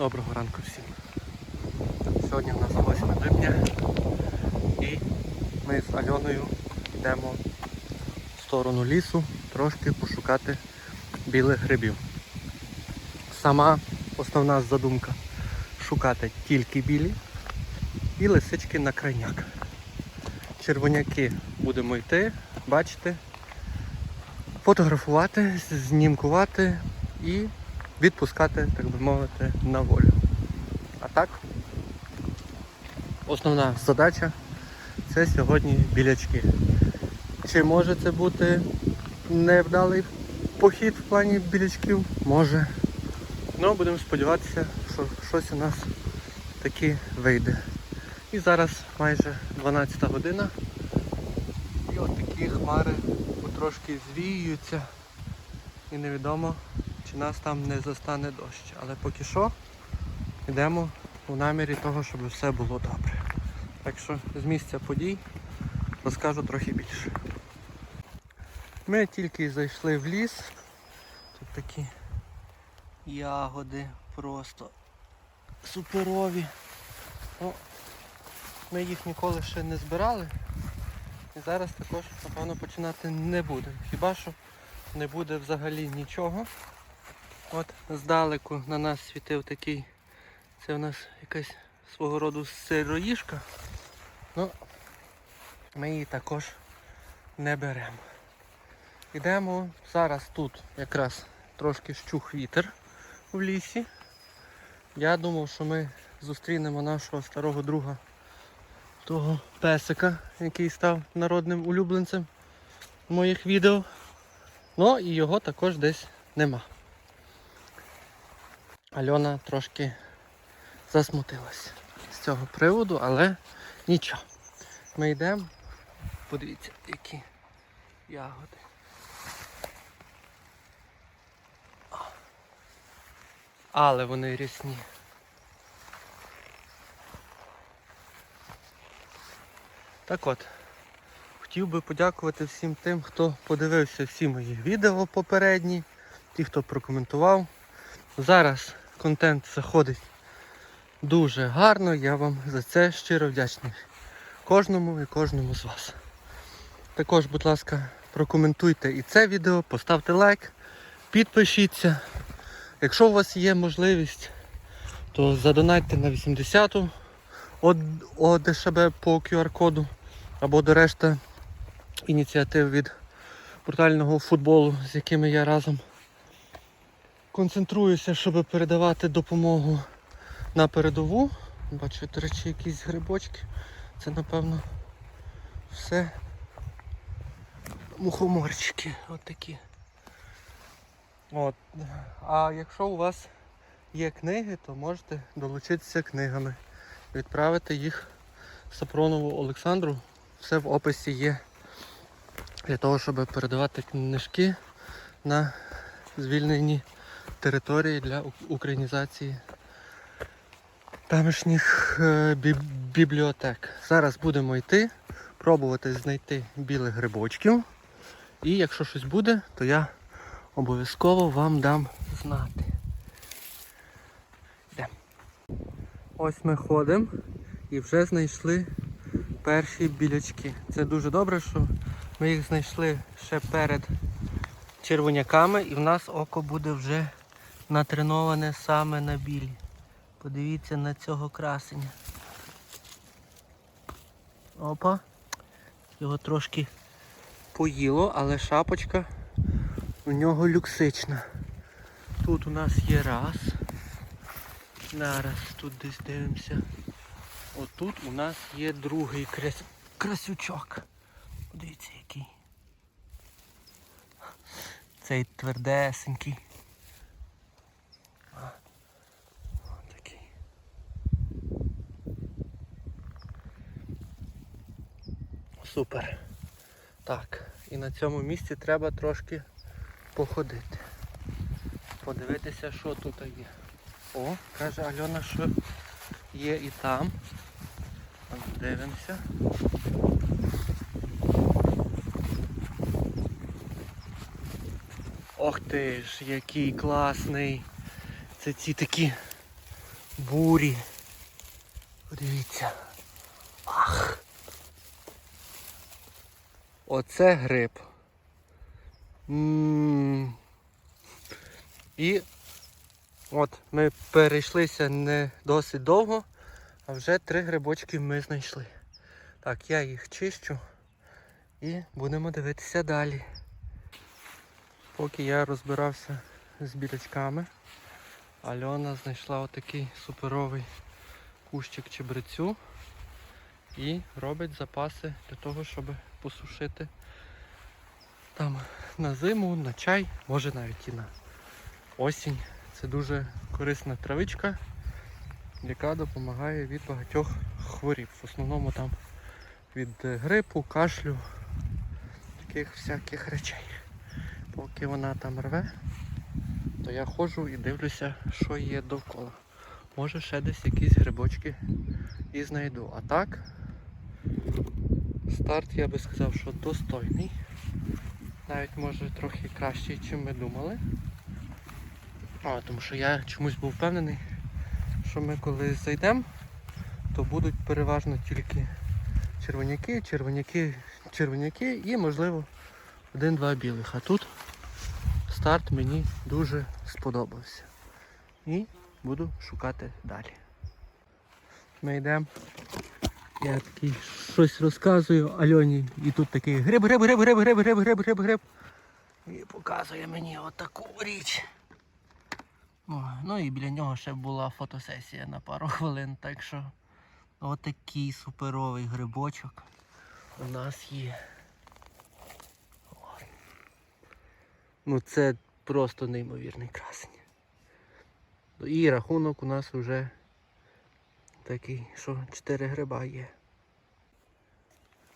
Доброго ранку всім. Сьогодні у нас 8 липня і ми з Альоною йдемо в сторону лісу трошки пошукати білих грибів. Сама основна задумка шукати тільки білі і лисички на крайняк. Червоняки будемо йти, бачити, фотографувати, знімкувати і відпускати, так би мовити, на волю. А так, основна задача це сьогодні білячки. Чи може це бути невдалий похід в плані білячків? Може. Ну, будемо сподіватися, що щось у нас таки вийде. І зараз майже 12 година. І от такі хмари потрошки звіюються. І невідомо, чи нас там не застане дощ. Але поки що йдемо у намірі того, щоб все було добре. Так що з місця подій розкажу трохи більше. Ми тільки зайшли в ліс. Тут такі ягоди просто суперові. Ну, ми їх ніколи ще не збирали. І зараз також, напевно, починати не будемо. Хіба що не буде взагалі нічого. От здалеку на нас світив такий, це у нас якась свого роду сироїшка. Ну, ми її також не беремо. Йдемо зараз тут якраз трошки щух вітер в лісі. Я думав, що ми зустрінемо нашого старого друга, того песика, який став народним улюбленцем моїх відео. Ну і його також десь нема. Альона трошки засмутилась з цього приводу, але нічого. Ми йдемо. Подивіться, які ягоди. Але вони рясні. Так от, хотів би подякувати всім тим, хто подивився всі мої відео попередні, ті, хто прокоментував. Зараз контент заходить дуже гарно, я вам за це щиро вдячний. Кожному і кожному з вас. Також, будь ласка, прокоментуйте і це відео, поставте лайк, підпишіться. Якщо у вас є можливість, то задонайте на 80-ту ОДШБ по QR-коду або до решти ініціатив від брутального футболу, з якими я разом концентруюся, щоб передавати допомогу на передову. Бачу, до речі, якісь грибочки. Це напевно все мухоморчики. От такі. От. А якщо у вас є книги, то можете долучитися книгами. Відправити їх Сапронову Олександру. Все в описі є для того, щоб передавати книжки на звільнені території для українізації тамішніх е, бібліотек. Зараз будемо йти, пробувати знайти білих грибочків. І якщо щось буде, то я обов'язково вам дам знати. Йдемо. Ось ми ходимо і вже знайшли перші білячки. Це дуже добре, що ми їх знайшли ще перед червоняками і в нас око буде вже натреноване саме на білі. Подивіться на цього красення. Опа. Його трошки поїло, але шапочка у нього люксична. Тут у нас є раз. Зараз тут десь дивимося. Отут у нас є другий крас... красючок. Подивіться який. Цей твердесенький. Супер. Так, і на цьому місці треба трошки походити. Подивитися, що тут є. О, каже Альона, що є і там. Дивимося. Ох ти ж, який класний. Це ці такі бурі. Подивіться. Ах. Оце гриб. І от ми перейшлися не досить довго, а вже три грибочки ми знайшли. Так, я їх чищу і будемо дивитися далі. Поки я розбирався з білячками, Альона знайшла отакий суперовий кущик чебрецю і робить запаси для того, щоб посушити там на зиму, на чай, може навіть і на осінь. Це дуже корисна травичка, яка допомагає від багатьох хворіб. В основному там від е, грипу, кашлю, таких всяких речей. Поки вона там рве, то я ходжу і дивлюся, що є довкола. Може ще десь якісь грибочки і знайду. А так, старт я би сказав, що достойний. Навіть може трохи кращий, ніж ми думали. А, тому що я чомусь був впевнений, що ми коли зайдемо, то будуть переважно тільки червоняки, червоняки, червоняки і, можливо, один-два білих. А тут старт мені дуже сподобався. І буду шукати далі. Ми йдемо. Я такий щось розказую Альоні. І тут такий гриб, гриб, гриб, гриб, гриб, гриб, гриб, гриб, гриб. І показує мені отаку річ. О, ну і біля нього ще була фотосесія на пару хвилин, так що отакий суперовий грибочок у нас є. От. Ну це просто неймовірний красень. І рахунок у нас вже такий, що 4 гриба є.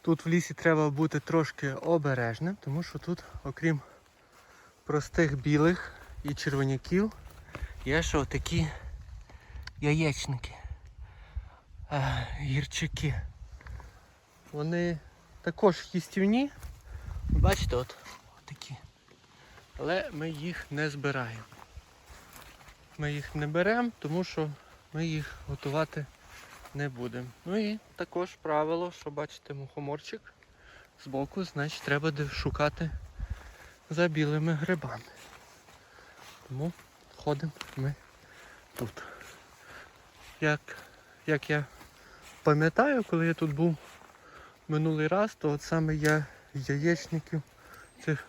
Тут в лісі треба бути трошки обережним, тому що тут, окрім простих білих і червоняків, є ще отакі яєчники, е, гірчики. Вони також їстівні. Бачите, от такі. Але ми їх не збираємо. Ми їх не беремо, тому що ми їх готувати не будемо. Ну і також правило, що бачите, мухоморчик збоку, значить треба шукати за білими грибами. Тому ходимо ми тут. Як, як я пам'ятаю, коли я тут був минулий раз, то от саме я яєчників цих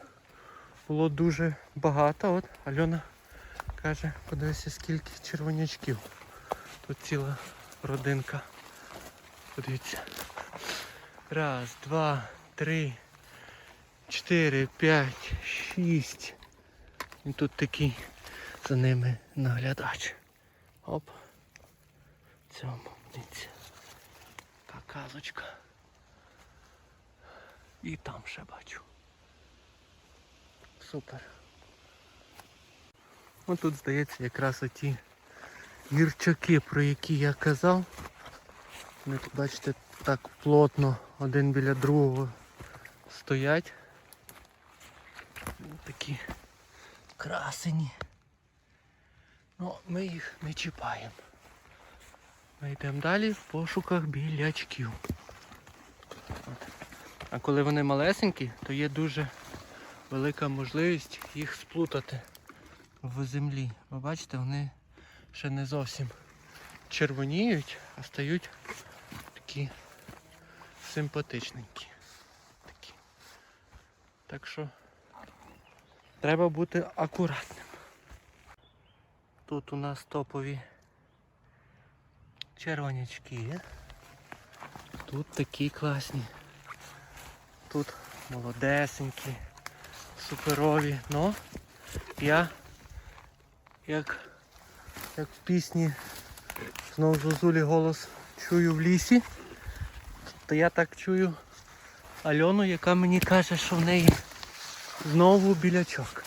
було дуже багато. От Альона каже, подивися скільки червонячків. Тут ціла родинка. Подивіться. Раз, два, три, чотири, п'ять, шість. І тут такий за ними наглядач. Оп. Цьому, дивіться. Казочка. І там ще бачу. Супер. Ось тут, здається, якраз оті гірчаки, про які я казав. Вони тут, бачите, так плотно один біля другого стоять. Такі красені. Ну, ми їх не чіпаємо. Ми йдемо далі в пошуках білячків. От. А коли вони малесенькі, то є дуже велика можливість їх сплутати в землі. Ви бачите, вони ще не зовсім червоніють, а стають такі симпатичненькі. Такі. Так що треба бути акуратним. Тут у нас топові червонячки. Тут такі класні. Тут молодесенькі, суперові. Ну, я як, як в пісні знову Зозулі голос чую в лісі, то я так чую Альону, яка мені каже, що в неї знову білячок.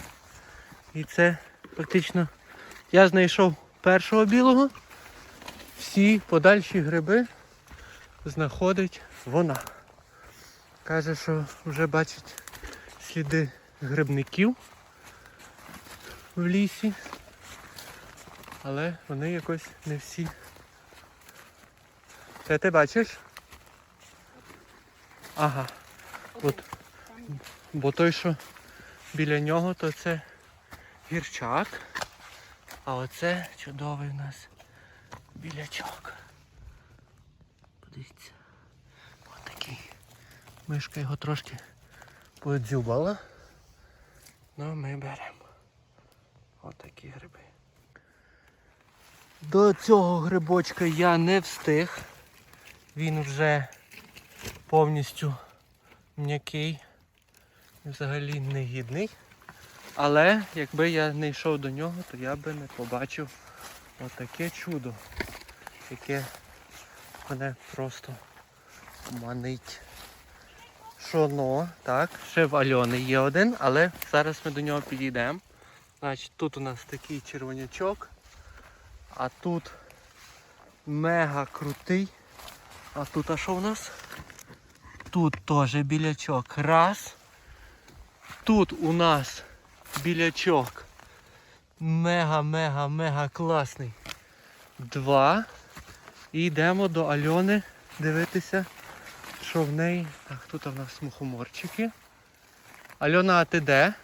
І це фактично я знайшов першого білого, всі подальші гриби знаходить вона. Каже, що вже бачить сліди грибників в лісі. Але вони якось не всі. Це ти бачиш? Ага. От. Бо той, що біля нього, то це гірчак. А оце чудовий у нас білячок. Подивіться. Отакий. Мишка його трошки подзюбала. Ну ми беремо. Отакі гриби. До цього грибочка я не встиг. Він вже повністю м'який, взагалі негідний. Але якби я не йшов до нього, то я би не побачив отаке чудо, яке мене просто манить. Що ну, так, ще в Альони є один, але зараз ми до нього підійдемо. Значить, тут у нас такий червонячок, а тут мега крутий. А тут а що у нас? Тут теж білячок. Раз. Тут у нас білячок. Мега-мега-мега класний. Два. І йдемо до Альони дивитися, що в неї. Так, тут у нас мухоморчики. Альона, а ти де?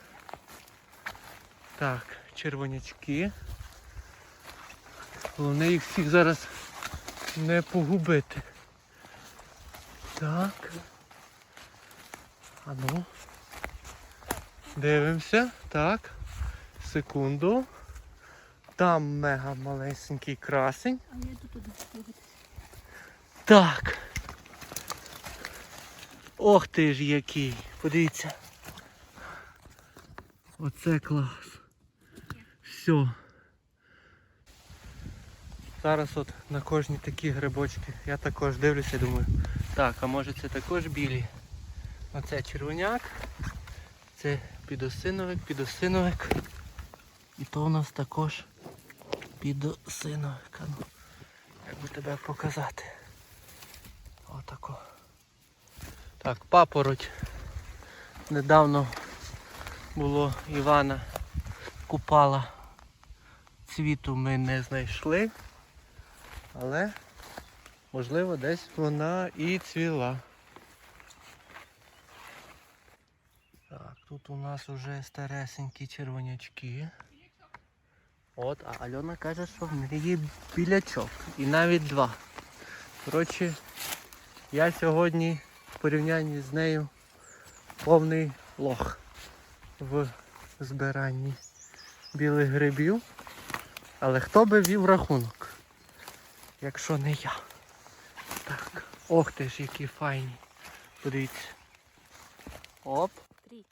Так, червонячки. Головне їх всіх зараз не погубити. Так. А ну. Дивимося. Так. Секунду. Там мега малесенький красень. А я туди. дивитися. Так. Ох ти ж який. Подивіться. Оце клас. Все. Зараз от на кожні такі грибочки я також дивлюся думаю, так, а може це також білі. Оце червоняк, це підосиновик, підосиновик. І то у нас також підосиновик. Ну, як би тебе показати. Отако. Так, папороть. Недавно було Івана купала. Цвіту ми не знайшли. Але можливо десь вона і цвіла. Так, тут у нас вже старесенькі червонячки. От, а Альона каже, що в неї білячок. І навіть два. Коротше, я сьогодні в порівнянні з нею повний лох в збиранні білих грибів. Але хто би вів рахунок, якщо не я. Так, ох ти ж, які файні. Подивіться. Оп, Три.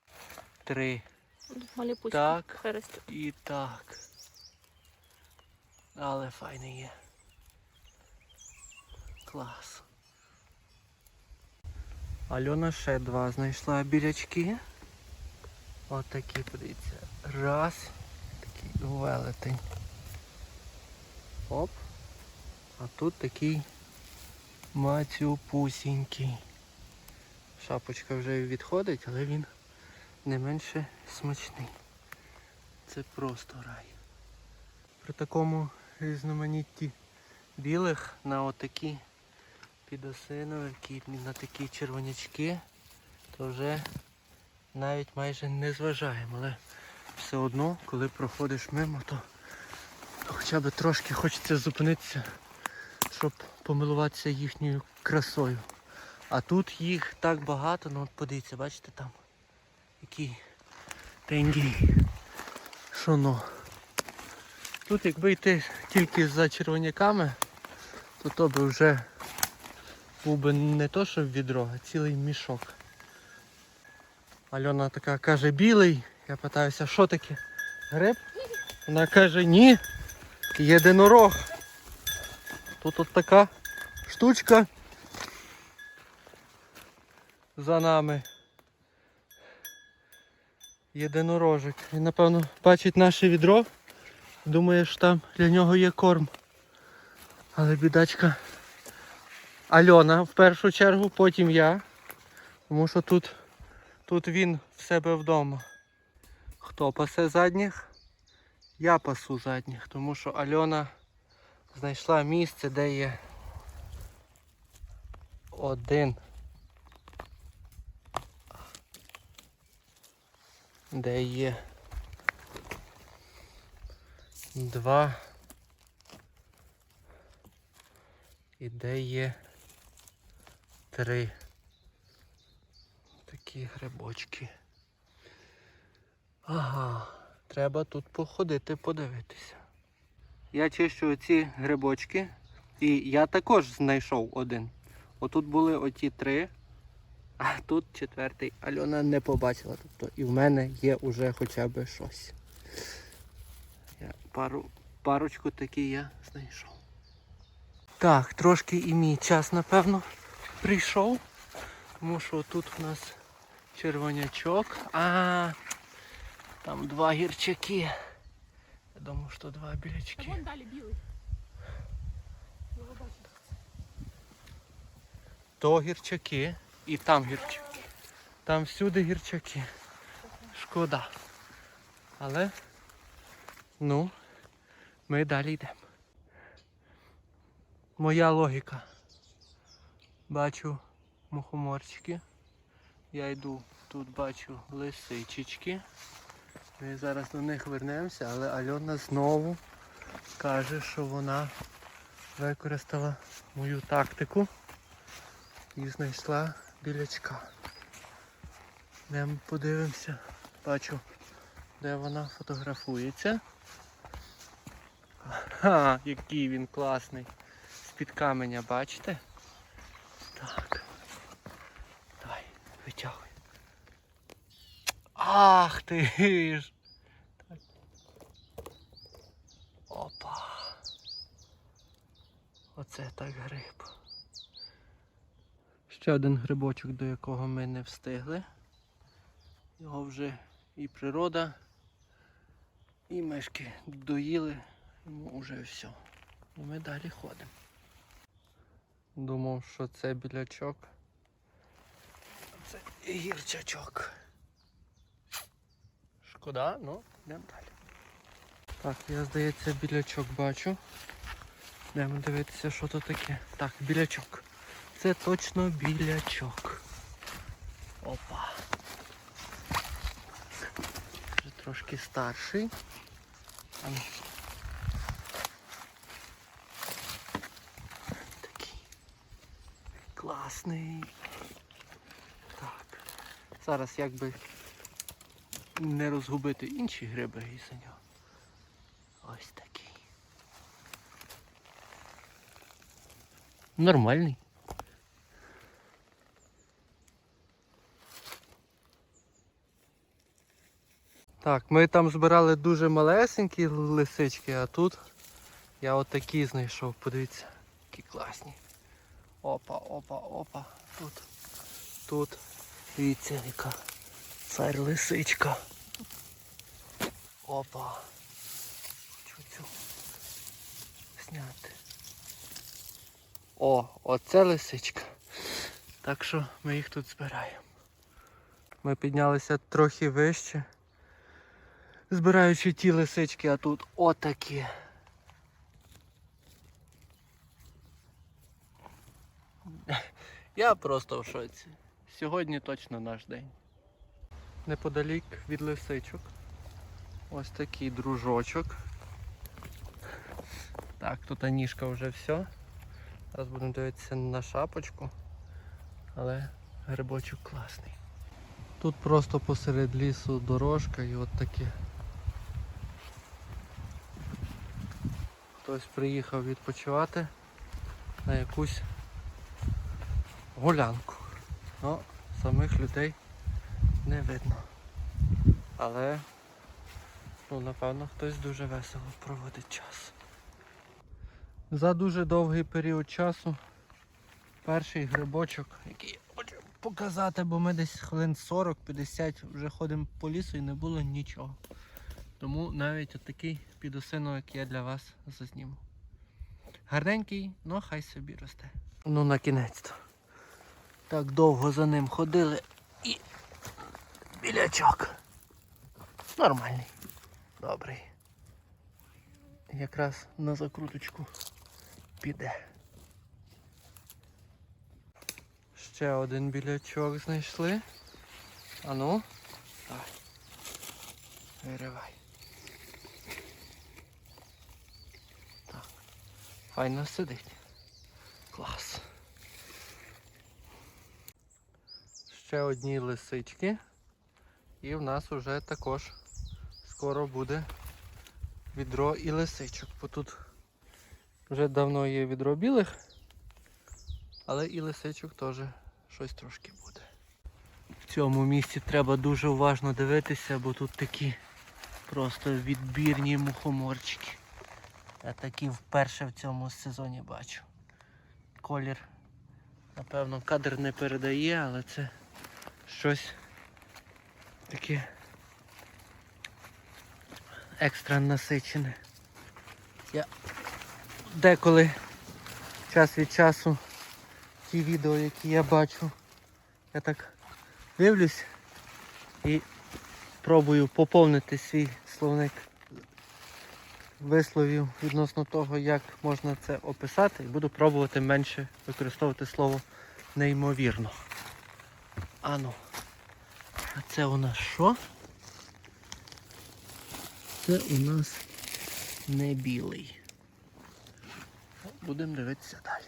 три. Тут малі пучки. Так. І так. Але файний є. Клас. Альона ще два знайшла білячки. От такі, подивіться. Раз. Такий велетень. Оп. А тут такий мацюпусінький. Шапочка вже відходить, але він не менше смачний. Це просто рай. При такому різноманітті білих на отакі підосиновики, на такі червонячки, то вже навіть майже не зважаємо. Але все одно, коли проходиш мимо, то хоча б трошки хочеться зупинитися, щоб помилуватися їхньою красою. А тут їх так багато, ну от подивіться, бачите там, який тенький. Що ну? Тут якби йти тільки за червоняками, то то би вже був би не то, що відро, а цілий мішок. Альона така каже білий. Я питаюся, що таке? Гриб? Вона каже, ні. Єдинорог. Тут от така штучка за нами. Єдинорожик. Він, напевно, бачить наше відро. Думає, що там для нього є корм. Але бідачка Альона в першу чергу, потім я. Тому що тут, тут він в себе вдома. Хто пасе задніх? я пасу задніх, тому що Альона знайшла місце, де є один. Де є два. І де є три такі грибочки. Ага, треба тут походити, подивитися. Я чищу оці грибочки, і я також знайшов один. Отут були оті три, а тут четвертий. Альона не побачила. Тобто і в мене є уже хоча б щось. Я пару, парочку такі я знайшов. Так, трошки і мій час, напевно, прийшов. Тому що тут у нас червонячок. А там два гірчаки. Думаю, що два Та білячки. вон далі білий. То гірчаки і там гірчаки. Там всюди гірчаки. Шкода. Але ну, ми далі йдемо. Моя логіка. Бачу мухоморчики. Я йду, тут бачу лисичечки. Ми зараз до них вернемося, але Альона знову каже, що вона використала мою тактику і знайшла білячка. Йдемо подивимося. Бачу, де вона фотографується. Ха, який він класний. З-під каменя, бачите? Так. Давай, витягуй. Ах ти ж! Опа. Оце так гриб. Ще один грибочок, до якого ми не встигли. Його вже і природа, і мишки доїли, йому вже все. І ми далі ходимо. Думав, що це білячок. Це гірчачок. Шкода, ну, йдемо далі. Так, я здається білячок бачу. Йдемо дивитися, що то таке. Так, білячок. Це точно білячок. Опа. Вже трошки старший. Такий класний. Так. Зараз якби не розгубити інші гриби із. Ось такий. Нормальний. Так, ми там збирали дуже малесенькі лисички, а тут я отакі знайшов. Подивіться, які класні. Опа, опа, опа. Тут. Тут. Дивіться, яка цар лисичка. Опа. Чу-чу. Зняти. О, оце лисичка. Так що ми їх тут збираємо. Ми піднялися трохи вище збираючи ті лисички, а тут отакі. Я просто в шоці. Сьогодні точно наш день. Неподалік від лисичок. Ось такий дружочок. Так, тут ніжка вже все. Зараз будемо дивитися на шапочку. Але грибочок класний. Тут просто посеред лісу дорожка і от таке. Хтось приїхав відпочивати на якусь гулянку. Ну, самих людей не видно. Але, ну, напевно, хтось дуже весело проводить час. За дуже довгий період часу перший грибочок, який я хочу показати, бо ми десь хвилин 40-50 вже ходимо по лісу і не було нічого. Тому навіть отакий підосиновик я для вас зазніму. Гарненький, ну хай собі росте. Ну на кінець-то. Так довго за ним ходили і білячок. Нормальний. Добрий. якраз на закруточку піде. Ще один білячок знайшли. Ану. Давай. Виривай. Так. Файно сидить. Клас. Ще одні лисички. І в нас вже також скоро буде відро і лисичок. Бо тут вже давно є відро білих, але і лисичок теж щось трошки буде. В цьому місці треба дуже уважно дивитися, бо тут такі просто відбірні мухоморчики. Я такі вперше в цьому сезоні бачу. Колір, напевно, кадр не передає, але це щось таке екстра насичене. Я деколи час від часу ті відео, які я бачу, я так дивлюсь і пробую поповнити свій словник висловів відносно того, як можна це описати, і буду пробувати менше використовувати слово неймовірно. Ану. А це у нас що? Це у нас не білий. Будемо дивитися далі.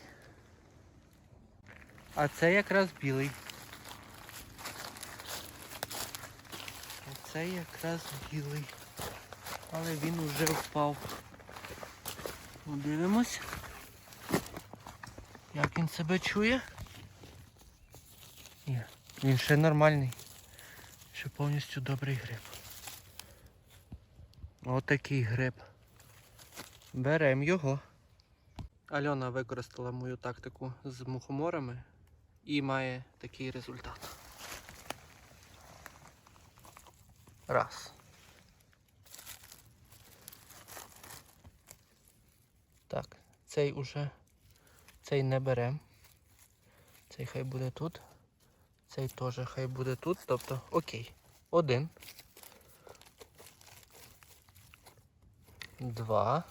А це якраз білий. А це якраз білий. Але він уже впав. Подивимось. Як він себе чує? Ні, він ще нормальний. Ще повністю добрий гриб. Отакий гриб. Берем його. Альона використала мою тактику з мухоморами і має такий результат. Раз. Так, цей уже цей не берем. Цей хай буде тут. Цей теж хай буде тут. Тобто, окей. Один. Два.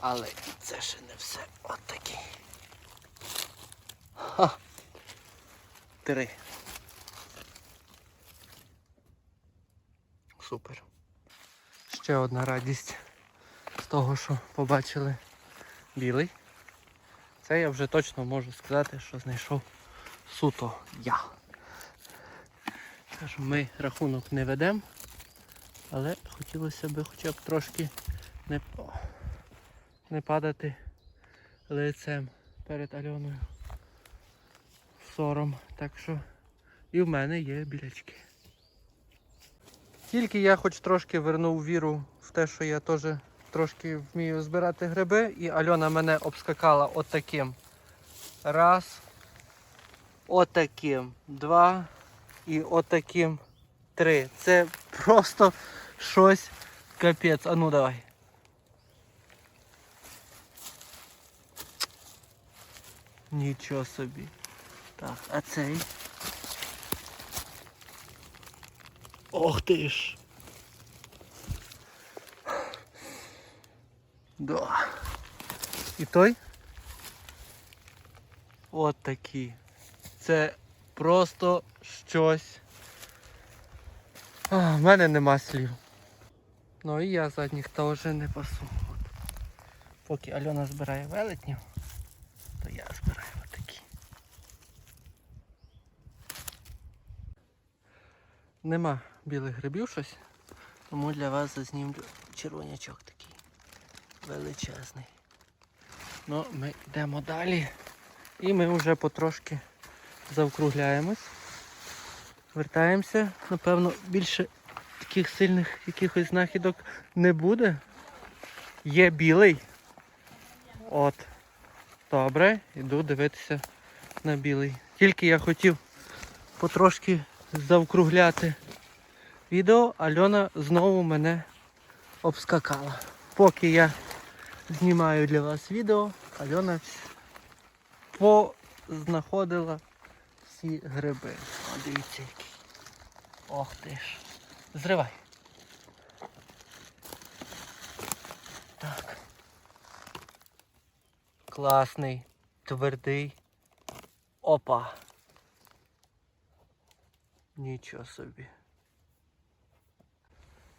Але це ще не все. От такий. Ха. Три. Супер. Ще одна радість з того, що побачили білий. Це я вже точно можу сказати, що знайшов суто я. Ми рахунок не ведемо, але хотілося б хоча б трошки не, не падати лицем перед Альоною. Сором. Так що і в мене є білячки. Тільки я хоч трошки вернув віру в те, що я теж трошки вмію збирати гриби, і Альона мене обскакала отаким. Раз. Отаким. Два. І отаким. Три. Це просто щось капець. А ну давай. Нічого собі. Так, а цей. Ох ти ж. Да. І той? От такі. Це просто щось. А, в мене нема слів. Ну і я задніх теж не пасу. От. Поки Альона збирає велетнів, то я збираю отакі. Нема білих грибів щось, тому для вас зазнімлю червонячок такий величезний. Ну, ми йдемо далі. І ми вже потрошки завкругляємось. Вертаємося. Напевно, більше таких сильних якихось знахідок не буде. Є білий. От. Добре, йду дивитися на білий. Тільки я хотів потрошки завкругляти відео, Альона знову мене обскакала. Поки я знімаю для вас відео, Альона познаходила які гриби. О, дивіться які. Ох ти ж. Зривай. Так. Класний, твердий. Опа. Нічого собі.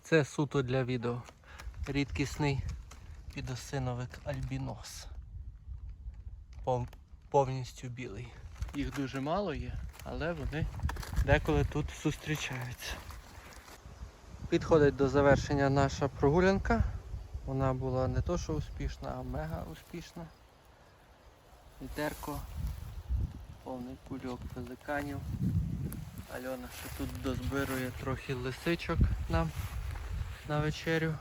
Це суто для відео. Рідкісний підосиновик альбінос. Повністю білий. Їх дуже мало є, але вони деколи тут зустрічаються. Підходить до завершення наша прогулянка. Вона була не то що успішна, а мега успішна. Вітерко, повний кульок пеликанів. Альона ще тут дозбирує трохи лисичок нам на вечерю.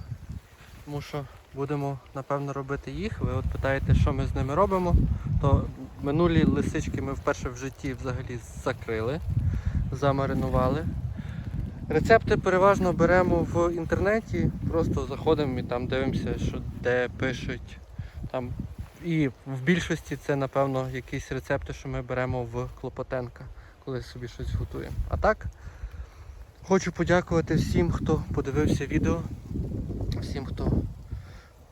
Тому що будемо напевно робити їх. Ви от питаєте, що ми з ними робимо. То минулі лисички ми вперше в житті взагалі закрили, замаринували. Рецепти переважно беремо в інтернеті, просто заходимо і там дивимося, що де пишуть. Там. І в більшості це, напевно, якісь рецепти, що ми беремо в Клопотенка, коли собі щось готуємо. А так, хочу подякувати всім, хто подивився відео, всім, хто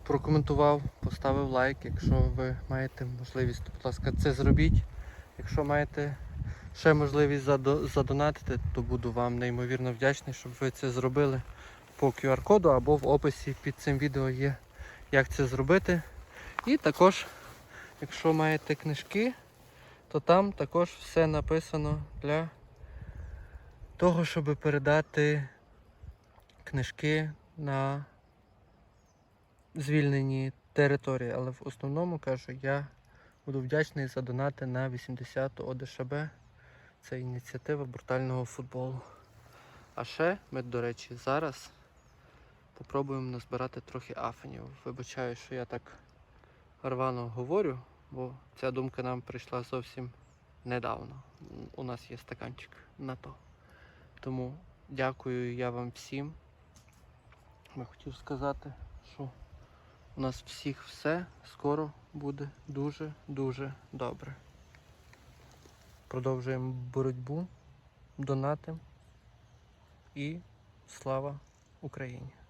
прокоментував, поставив лайк. Якщо ви маєте можливість, то, будь ласка, це зробіть. Якщо маєте ще можливість задо- задонатити, то буду вам неймовірно вдячний, щоб ви це зробили по QR-коду або в описі під цим відео є, як це зробити. І також, якщо маєте книжки, то там також все написано для того, щоб передати книжки на звільнені території. Але в основному кажу, я буду вдячний за донати на 80-ту ОДШБ. Це ініціатива брутального футболу. А ще ми, до речі, зараз попробуємо назбирати трохи афенів. Вибачаю, що я так рвано говорю, бо ця думка нам прийшла зовсім недавно. У нас є стаканчик на то. Тому дякую я вам всім. Я хотів сказати, що у нас всіх все скоро буде дуже-дуже добре. Продовжуємо боротьбу, донатим і слава Україні!